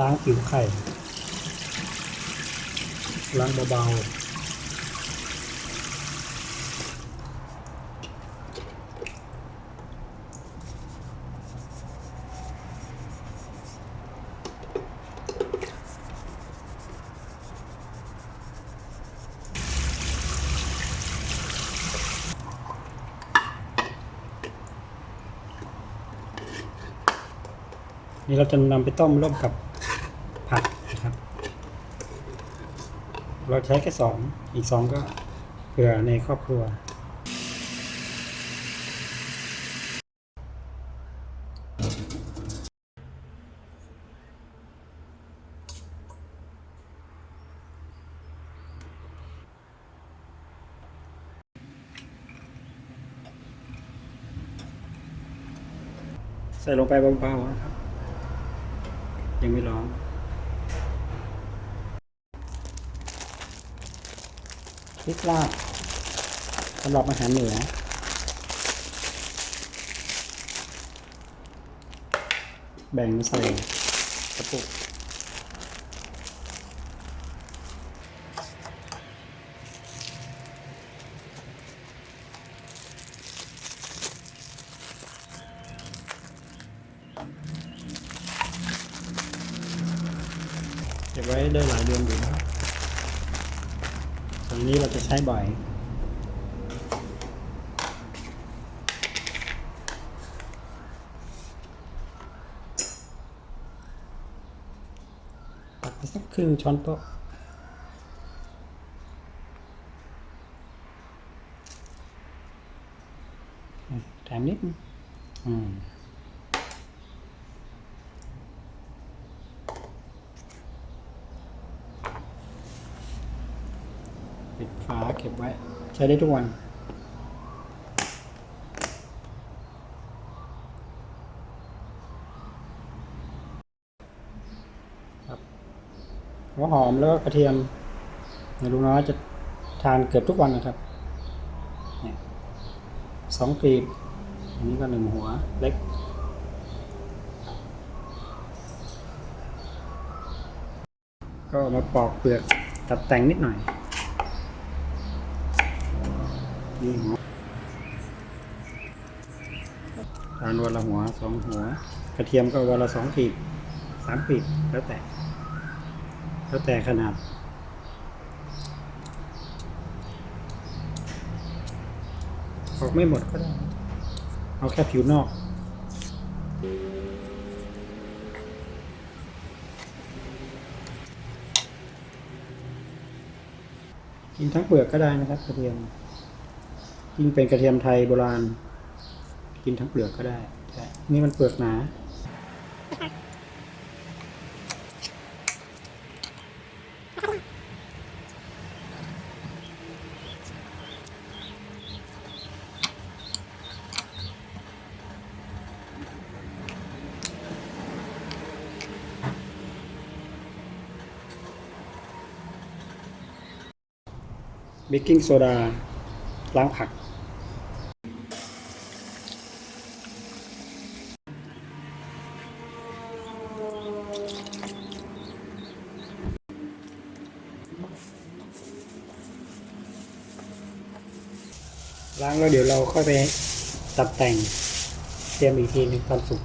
ล้างผิวไข่ล้างเบาๆนี่เราจะนำไปต้มร่วมกับผักนะครับ เราใช้แค่สองอีกสองก็เผื่อในครอบครัว ใส่ลงไปเบาๆนะครับ ยังไม่ร้อน พริกลาบสำหรับอาหารเหนือแบ่งใส่กระปุกเก็บไว้ได้หลายเดือนอยู่นะค รับตรงนี้เราจะใช้บ่อยตักไปสักครึ่งช้อนโต๊ะแถมนิดนึงอืมปิดฝาเก็บไว้ ใช้ได้ทุกวันหัวหอมแล้วก็กระเทียมในลุงน้อยจะทานเกือบทุกวันนะครับเนี่ยสองกลีบ อันนี้ก็หนึ่งหัวเล็ก ก็มาปอกเปลือกตัดแต่งนิดหน่อย นี่หัวทานวันละหัวสองหัว กระเทียมก็วันละสองกลีบสามกลีบแล้วแต่ แล้วแต่ขนาดออกไม่หมดก็ได้ เอาแค่ผิวนอกกินทั้งเปลือกก็ได้นะครับกระเทียม ยิ่งเป็นกระเทียมไทยโบราณ กินทั้งเปลือกก็ได้ นี่มันเปลือกหนาเบกกิ้งโซดาล้างผัก ล้างแล้วเดี๋ยวเราค่อยไปตัดแต่งเตรียมอีกทีหนึงตอนสุก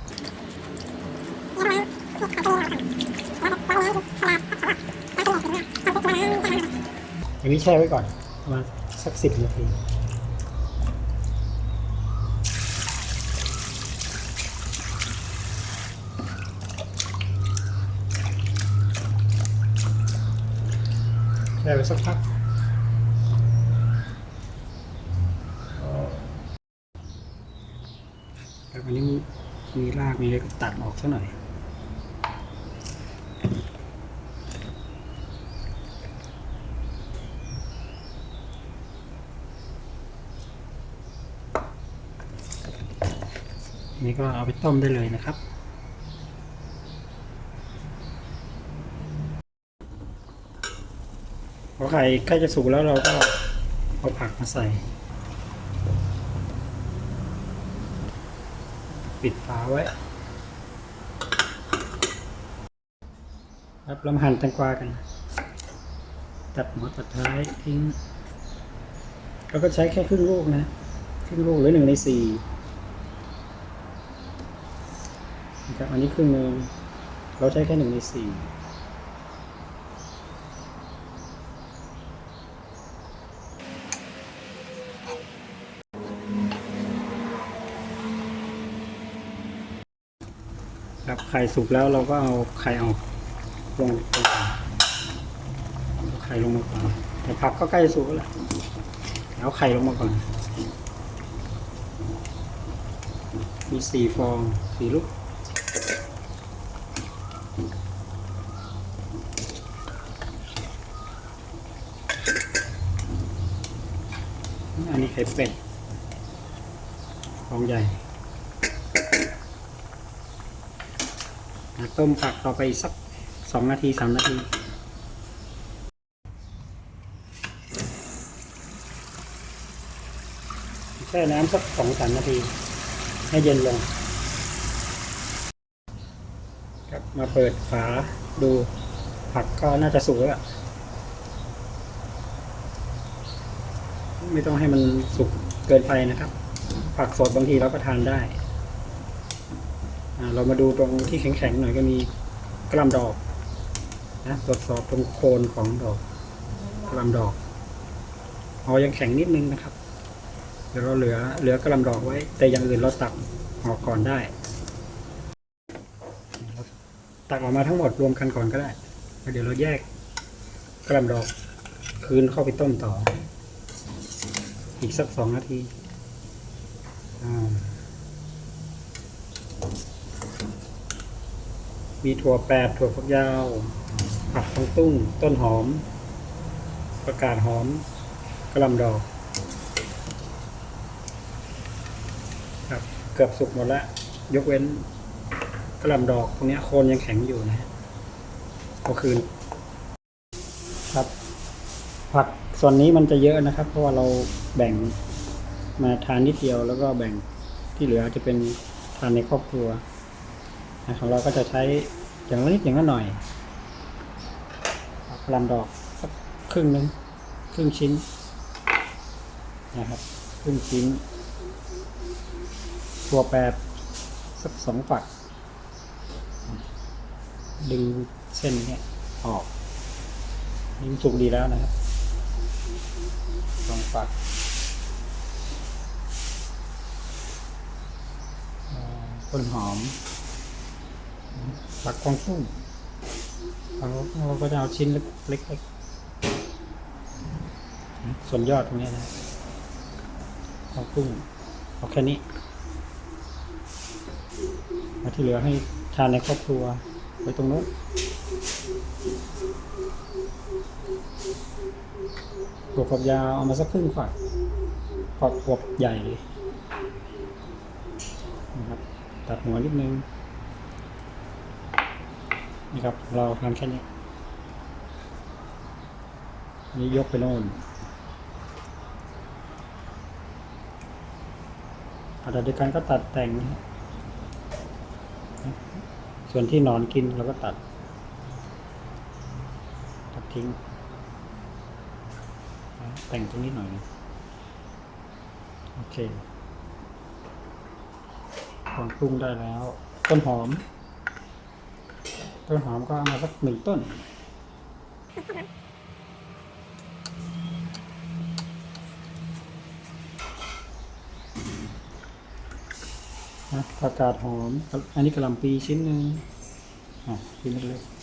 อันนี้แช่ไว้ก่อนประมาณสักสิบนาทีแช่ไว้สักพัก ครับอันนี้ มีรากมีอะไรก็ตัดออกสักหน่อยนี่ก็เอาไปต้มได้เลยนะครับ พอไข่ใกล้จะสุกแล้วเราก็เอาผักมาใส่ ปิดฝาไว้ ครับเรามาหั่นแตงกวากัน ตัดหัวตัดท้ายทิ้งเราก็ใช้แค่ครึ่งลูกนะ ครึ่งลูกหรือหนึ่งในสี่นะครับอันนี้ครึ่งหนึ่งเราใช้แค่หนึ่งในสี่ ครับไข่สุกแล้วเราก็เอาไข่ออกลงไปไข่ลงมาก่อนแต่ผักก็ใกล้สุกแล้วเอาไข่ลงมาก่อน มีสี่ฟองสี่ลูกอันนี้ไข่เป็ดฟองใหญ่อะ ต้มผักต่อไปสักสองนาทีสามนาที แช่น้ำสักสองสามนาที ให้เย็นลง ครับมาเปิดฝาดูผักก็น่าจะสุกแล้วไม่ต้องให้มันสุกเกินไปนะครับ ผักสดบางทีเราก็ทานได้ เรามาดูตรงที่แข็งๆหน่อยก็มีกล้ามดอกนะตรวจสอบตรงโคนของดอกกล้ามดอกอ๋อยังแข็งนิดนึงนะครับ เดี๋ยวเราเหลือเหลือกระหลำดอกไว้ แต่อย่างอื่นเราตักออกก่อนได้ตักออกมาทั้งหมดรวมกันก่อนก็ได้แล้วเดี๋ยวเราแยกกระหลำดอกคืนเข้าไปต้มต่อ อีกสักสองนาทีอ่า มีถั่วแปดถั่วฝักยาว ผักทองตุ้ง ต้นหอม ประกาศหอมกระลำดอกครับเกือบสุกหมดแล้วยกเว้นกระลำดอกตรงนี้โคนยังแข็งอยู่นะฮะเอาคืนครับ ผักส่วนนี้มันจะเยอะนะครับ เพราะว่าเราแบ่งมาทานนิดเดียวแล้วก็แบ่งที่เหลือจะเป็นทานในครอบครัว ของเราก็จะใช้อย่างละนิดอย่างละหน่อยลำดอกสักครึ่งหนึ่งครึ่งชิ้นนะครับครึ่งชิ้น ตัวแปดสักสองฝัก ดึงเส้นเนี่ยออกนี่สุกดีแล้วนะครับสองฝักเอ่อต้นหอม ฝักกวางตุ้งเราเราก็จะเอาชิ้นเล็กๆส่วนยอดตรงนี้นะกวางตุ้งเอาแค่นี้มาที่เหลือให้ทานในครอบครัวไว้ตรงนู้นตัวฝักยาวเอามาสักครึ่งฝักฝักฝักใหญ่นะครับตัดหัวนิดนึง นี่ครับ เราทำแค่นี้นี่ยกไปโน่นอาจจะเดียกันก็ตัดแต่งนะฮะส่วนที่นอนกินเราก็ตัด ตัดทิ้ง แต่งตรงนี้หน่อยนะโอเคของปรุงได้แล้ว ต้นหอม ต้นหอมก็เอามาสักหนึ่งต้นนะผักกาดหอม อันนี้กระหล่ำปีชิ้นหนึ่งอะชิ้นเล็กๆ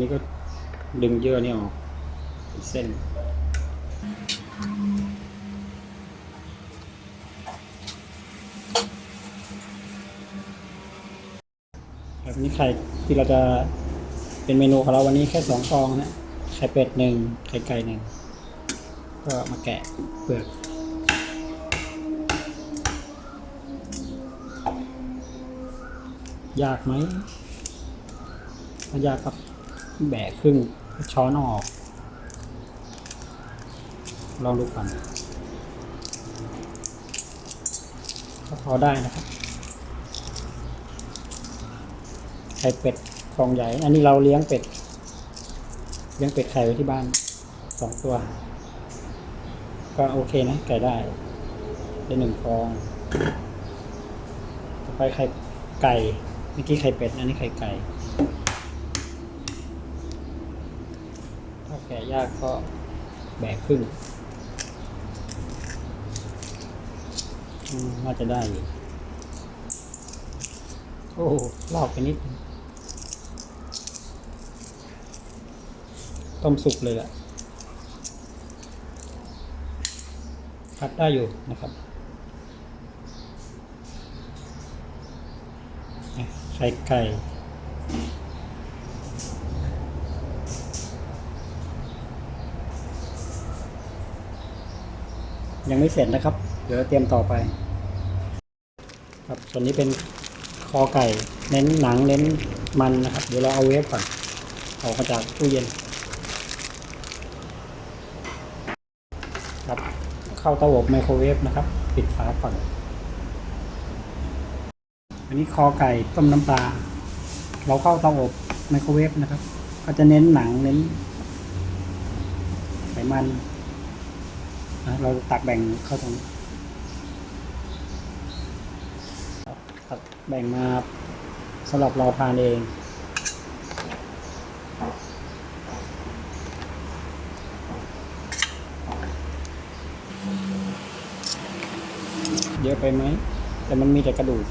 นี้ก็ดึงเยื่อนี่ออกเป็นเส้นครับนี่ไข่ที่เราจะเป็นเมนูของเราวันนี้แค่สองฟองนะไข่เป็ดหนึ่งไข่ไก่หนึ่งก็มาแกะเปลือกยากไหมยากครับ แบะครึ่งช้อนออก ลองดูก่อนก็พอได้นะครับไข่เป็ดฟองใหญ่ อันนี้เราเลี้ยงเป็ด เลี้ยงเป็ดไข่ไว้ที่บ้านสองตัว ก็โอเคนะไก่ได้ ได้หนึ่งฟอง ต่อไปไข่ไก่ เมื่อกี้ไข่เป็ด อันนี้ไข่ไก่าแกะยากก็แบกขึ้นน่าจะได้อยู่โอ้ลอกไปนิด ต้มสุกเลยอะพัดได้อยู่นะครับ ไข่ไก่ ยังไม่เสร็จนะครับ เดี๋ยวเตรียมต่อไป ครับส่วนนี้เป็นคอไก่ เน้นหนังเน้นมันนะครับ เดี๋ยวเราเอาเวฟก่อนออกมาจากตู้เย็น ครับ เข้าเตาอบไมโครเวฟนะครับ ปิดฝาก่อน อันนี้คอไก่ต้มน้ำปลา เราเข้าเตาอบไมโครเวฟนะครับ ก็จะเน้นหนังเน้นไขมัน นะเราตักแบ่งเข้าตรงนี้ตักแบ่งมาสำหรับเราทานเองเยอะไปไหม แต่มันมีแต่กระดูก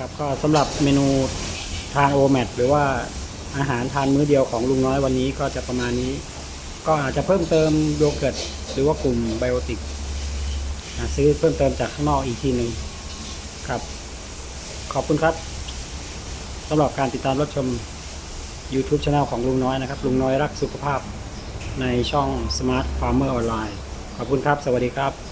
ครับก็สำหรับเมนู ทานโอแมทหรือว่าอาหารทานมื้อเดียวของลุงน้อยวันนี้ก็จะประมาณนี้ ก็อาจจะเพิ่มเติมโยเกิร์ตหรือว่ากลุ่มไบโอติกซื้อเพิ่มเติมจากข้างนอกอีกทีหนึ่งครับ ขอบคุณครับสำหรับการติดตามรับชม YouTube c h anel ของลุงน้อยนะครับ ลุงน้อยรักสุขภาพในช่อง Smart Farmer Online ขอบคุณครับ สวัสดีครับ